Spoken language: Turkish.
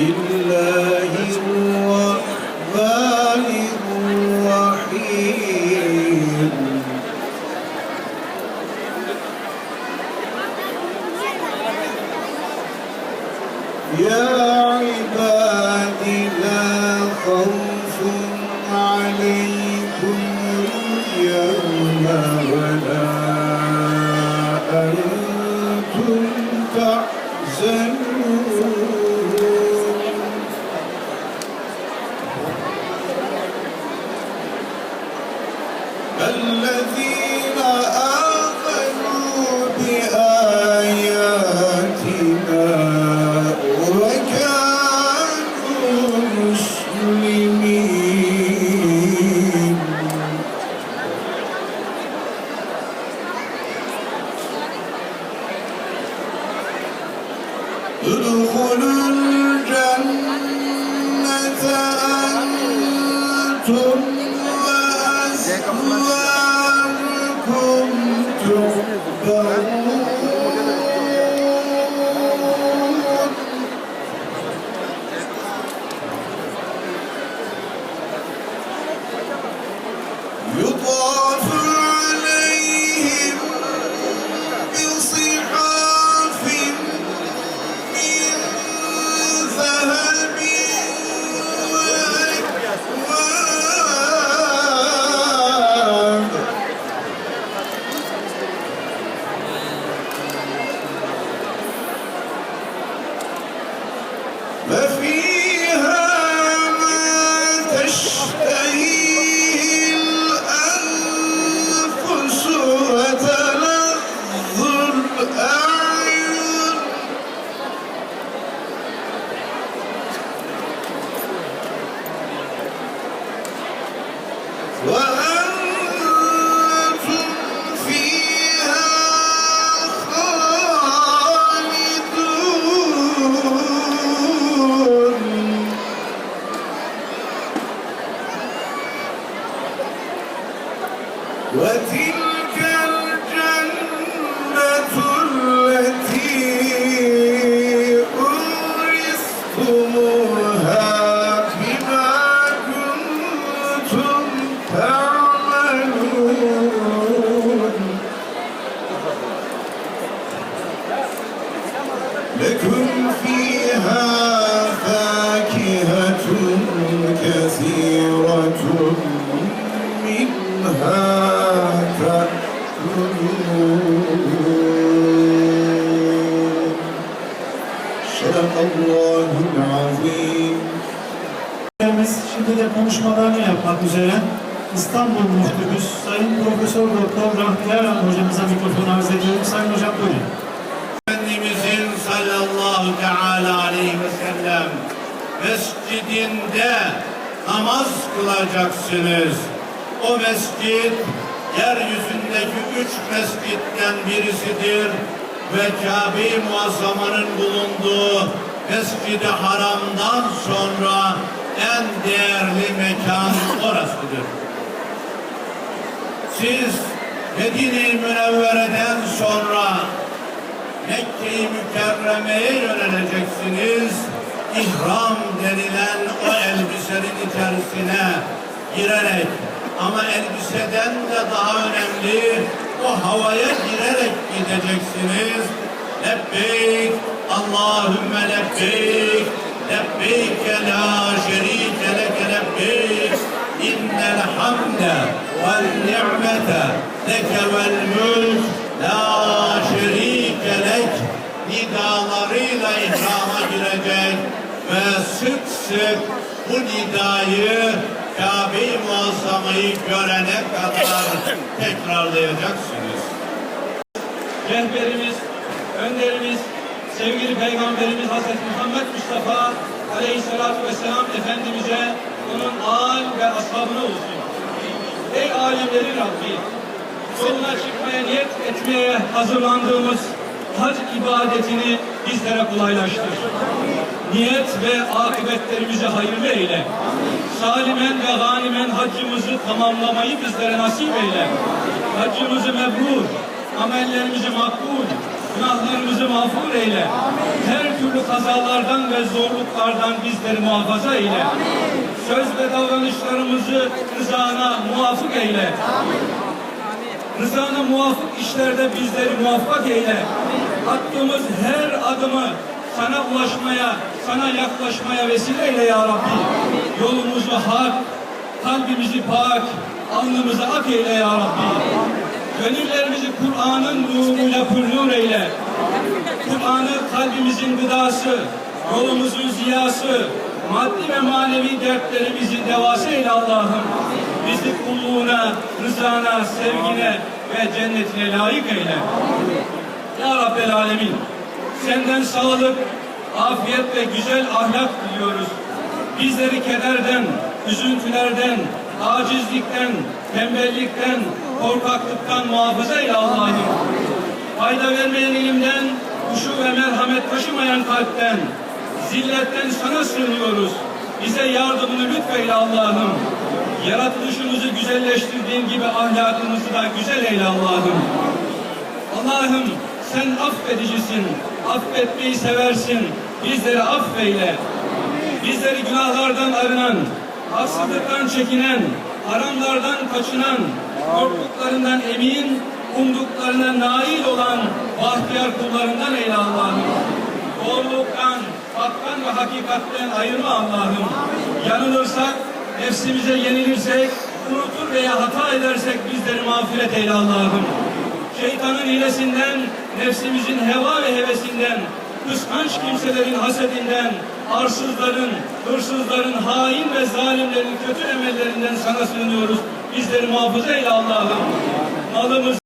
İlla الذي وتلك كثيرة منها تأكلون صدق الله العظيم Biz şimdi de konuşmalarını yapmak üzere İstanbul Muhtibüs Sayın Profesör Doktor Rahmi Erhan hocamıza mikrofonu arz ediyorum. Sayın hocam buyurun. Efendimizin sallallahu teala aleyhi ve sellem mescidinde namaz kılacaksınız. O mescid yeryüzündeki üç mescitten birisidir ve Kabe-i Muazzama'nın bulunduğu Mescid-i Haram'dan sonra en değerli mekan orasıdır. Siz Medine-i Münevvere'den sonra Mekke-i Mükerreme'ye yöneleceksiniz. İhram denilen o elbisenin içerisine girerek ama elbiseden de daha önemli o havaya girerek gideceksiniz. Lebbeyk, Allahümme lebbeyk, lebbeyke la şerike leke lebbeyk, innel hamde vel ni'mete leke vel mülk, la şerike lek nidalarıyla ihrama girecek ve sık sık bu nidayı Kabe-i Muazzama'yı görene kadar tekrarlayacaksınız. rehberimiz, önderimiz, sevgili Peygamberimiz Hazreti Muhammed Mustafa Aleyhisselatü Vesselam Efendimiz'e, onun âl ve ashabına olsun. Ey alemlerin Rabbi, yoluna çıkmaya niyet etmeye hazırlandığımız hac ibadetini bizlere kolaylaştır. Niyet ve akıbetlerimizi hayırlı eyle. Salimen ve ganimen haccımızı tamamlamayı bizlere nasip eyle. Haccımızı mebrur, amellerimizi makbul, Günahlarımızı mağfur eyle. Her türlü kazalardan ve zorluklardan bizleri muhafaza eyle. Söz ve davranışlarımızı rızana muvafık eyle. Rızana muvafık işlerde bizleri muvaffak eyle. Attığımız her adımı sana ulaşmaya, sana yaklaşmaya vesile eyle ya Rabbi. Yolumuzu hak, kalbimizi pak, alnımızı ak eyle ya Rabbi. Gönüllerimizi Kur'an'ın nuruyla pürnür eyle. Kur'an'ı kalbimizin gıdası, yolumuzun ziyası, maddi ve manevi dertlerimizin devası eyle Allah'ım. Bizi kulluğuna, rızana, sevgine ve cennetine layık eyle. Ya Rabbel Alemin, senden sağlık, afiyet ve güzel ahlak diliyoruz. Bizleri kederden, üzüntülerden, acizlikten, tembellikten, korkaklıktan muhafaza eyle Allah'ım. Fayda vermeyen ilimden, huşu ve merhamet taşımayan kalpten, zilletten sana sığınıyoruz. Bize yardımını lütfeyle Allah'ım. Yaratılışımızı güzelleştirdiğin gibi ahlakımızı da güzel eyle Allah'ım. Allah'ım sen affedicisin, affetmeyi seversin. Bizleri affeyle. Bizleri günahlardan arınan, haksızlıktan çekinen, haramlardan kaçınan, korktuklarından emin, umduklarına nail olan bahtiyar kullarından eyle Allah'ım. Doğruluktan, haktan ve hakikatten ayırma Allah'ım. Yanılırsak, nefsimize yenilirsek, unutur veya hata edersek bizleri mağfiret eyle Allah'ım. Şeytanın hilesinden, nefsimizin heva ve hevesinden, kıskanç kimselerin hasedinden, arsızların, hırsızların, hain ve zalimlerin kötü emellerinden sana sığınıyoruz. Bizleri muhafaza eyle Allah'ım. Malımız